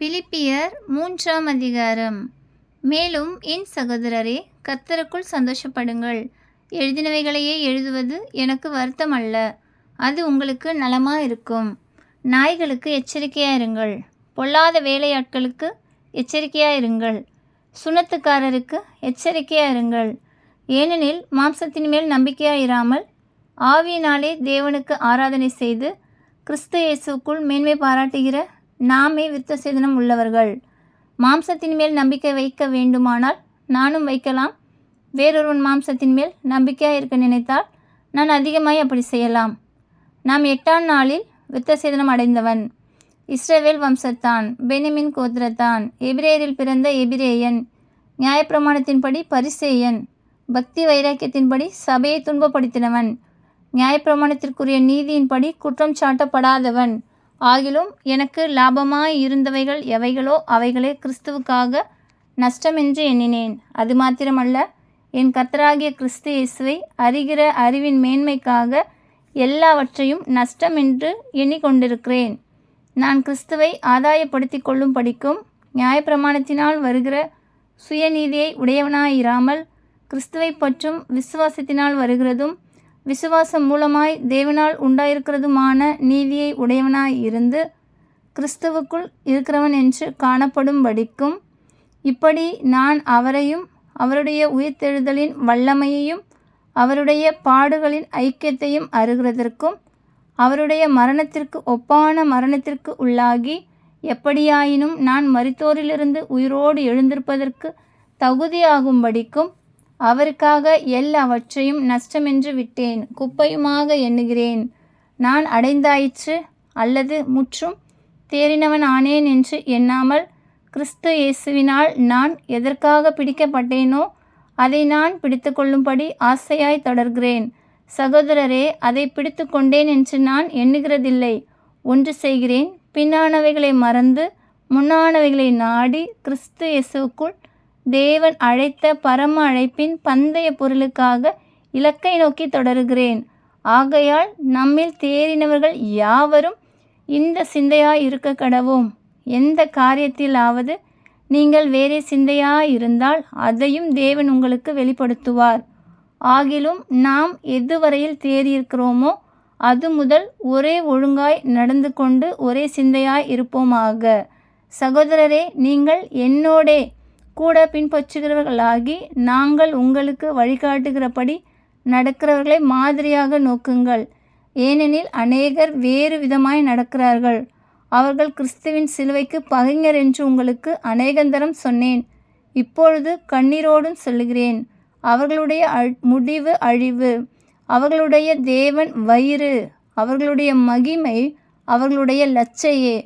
பிலிப்பியர் மூன்றாம் அதிகாரம். மேலும் என் சகோதரரே கர்த்தருக்குள் சந்தோஷப்படுங்கள். எழுதினவைகளையே எழுதுவது எனக்கு வருத்தம் அல்ல அது உங்களுக்கு நலமாக இருக்கும் நாய்களுக்கு எச்சரிக்கையாக இருங்கள் பொல்லாத வேலையாட்களுக்கு எச்சரிக்கையாக இருங்கள் சுனத்துக்காரருக்கு எச்சரிக்கையாக இருங்கள் ஏனெனில் மாம்சத்தின் மேல் நம்பிக்கையாக இராமல் ஆவியினாலே தேவனுக்கு ஆராதனை செய்து கிறிஸ்து இயேசுக்குள் மேன்மை பாராட்டுகிற நாமே விருத்த சேதனம் உள்ளவர்கள். மாம்சத்தின் மேல் நம்பிக்கை வைக்க வேண்டுமானால் நானும் வைக்கலாம். வேறொருவன் மாம்சத்தின் மேல் நம்பிக்கையாக இருக்க நினைத்தால் நான் அதிகமாய் அப்படி செய்யலாம். நாம் எட்டாம் நாளில் விருத்த சேதனம் அடைந்தவன். இஸ்ரவேல் வம்சத்தான் பெனிமின் கோத்திரத்தான் எபிரேயரில் பிறந்த எபிரேயன் நியாயப்பிரமாணத்தின்படி பரிசேயன் பக்தி வைராக்கியத்தின்படி சபையை துன்பப்படுத்தினவன் நியாயப்பிரமாணத்திற்குரிய நீதியின்படி குற்றம் சாட்டப்படாதவன் ஆகிலும் எனக்கு லாபமாய் இருந்தவைகள் எவைகளோ அவைகளே கிறிஸ்துவுக்காக நஷ்டமென்று எண்ணினேன். அது மாத்திரமல்ல என் கர்த்தராகிய கிறிஸ்து இயேசுவை அறிகிற அறிவின் மேன்மைக்காக எல்லாவற்றையும் நஷ்டம் என்று எண்ணிக்கொண்டிருக்கிறேன். நான் கிறிஸ்துவை ஆதாயப்படுத்தி கொள்ளும் படிக்கும் நியாயப்பிரமாணத்தினால் வருகிற சுயநீதியை உடையவனாயிராமல் கிறிஸ்துவை பற்றும் விசுவாசத்தினால் வருகிறதும் விசுவாசம் மூலமாய் தேவனால் உண்டாயிருக்கிறதுமான நீதியை உடையவனாய் இருந்து கிறிஸ்துவுக்குள் இருக்கிறவன் என்று காணப்படும்படிக்கும் இப்படி நான் அவரையும் அவருடைய உயிர்த்தெழுதலின் வல்லமையையும் அவருடைய பாடுகளின் ஐக்கியத்தையும் அருகிறதற்கும் அவருடைய மரணத்திற்கு ஒப்பான மரணத்திற்கு உள்ளாகி எப்படியாயினும் நான் மரித்தோரிலிருந்து உயிரோடு எழுந்திருப்பதற்கு தகுதியாகும்படிக்கும் அவருக்காக எல்லாவற்றையும் நஷ்டமென்று விட்டேன் குப்பையுமாக எண்ணுகிறேன். நான் அடைந்தாயிற்று அல்லது முற்றும் தேறினவன் ஆனேன் என்று எண்ணாமல் கிறிஸ்து இயேசுவினால் நான் எதற்காக பிடிக்கப்பட்டேனோ அதை நான் பிடித்து கொள்ளும்படி ஆசையாய் தொடர்கிறேன். சகோதரரே அதை பிடித்து கொண்டேன் என்று நான் எண்ணுகிறதில்லை. ஒன்று செய்கிறேன் பின்னானவைகளை மறந்து முன்னானவைகளை நாடி கிறிஸ்து இயேசுக்குள் தேவன் அழைத்த பரம அழைப்பின் பந்தய பொருளுக்காக இலக்கை நோக்கி தொடருகிறேன். ஆகையால் நம்மில் தேறினவர்கள் யாவரும் இந்த சிந்தையாய் இருக்க கடவோம். எந்த காரியத்திலாவது நீங்கள் வேறே சிந்தையாய் இருந்தால் அதையும் தேவன் உங்களுக்கு வெளிப்படுத்துவார். ஆகிலும் நாம் எதுவரையில் தேறியிருக்கிறோமோ அது முதல் ஒரே ஒழுங்காய் நடந்து கொண்டு ஒரே சிந்தையாய் இருப்போமாக. சகோதரரே நீங்கள் என்னோடே கூட பின்பற்றுகிறவர்களாகி நாங்கள் உங்களுக்கு வழிகாட்டுகிறபடி நடக்கிறவர்களை மாதிரியாக நோக்குங்கள். ஏனெனில் அநேகர் வேறு விதமாய் நடக்கிறார்கள். அவர்கள் கிறிஸ்துவின் சிலுவைக்கு பகைஞர் என்று உங்களுக்கு அநேகந்தரம் சொன்னேன். இப்பொழுது கண்ணீரோடும் சொல்லுகிறேன் அவர்களுடைய முடிவு அழிவு அவர்களுடைய தேவன் வயிறு அவர்களுடைய மகிமை அவர்களுடைய லச்சையே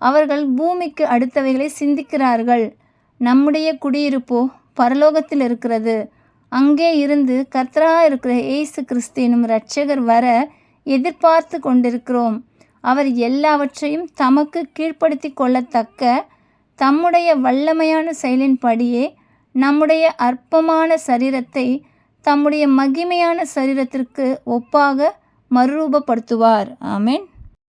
அவர்கள் பூமிக்கு அடுத்தவைகளை சிந்திக்கிறார்கள். நம்முடைய குடியிருப்போ பரலோகத்தில் இருக்கிறது. அங்கே இருந்து கர்த்தராக இருக்கிற ஏசு கிறிஸ்து எனும் இரட்சகர் வர எதிர்பார்த்து கொண்டிருக்கிறோம். அவர் எல்லாவற்றையும் தமக்கு கீழ்ப்படுத்தி கொள்ளத்தக்க தம்முடைய வல்லமையான செயலின்படியே நம்முடைய அற்பமான சரீரத்தை தம்முடைய மகிமையான சரீரத்திற்கு ஒப்பாக மறுரூபப்படுத்துவார். ஆமேன்.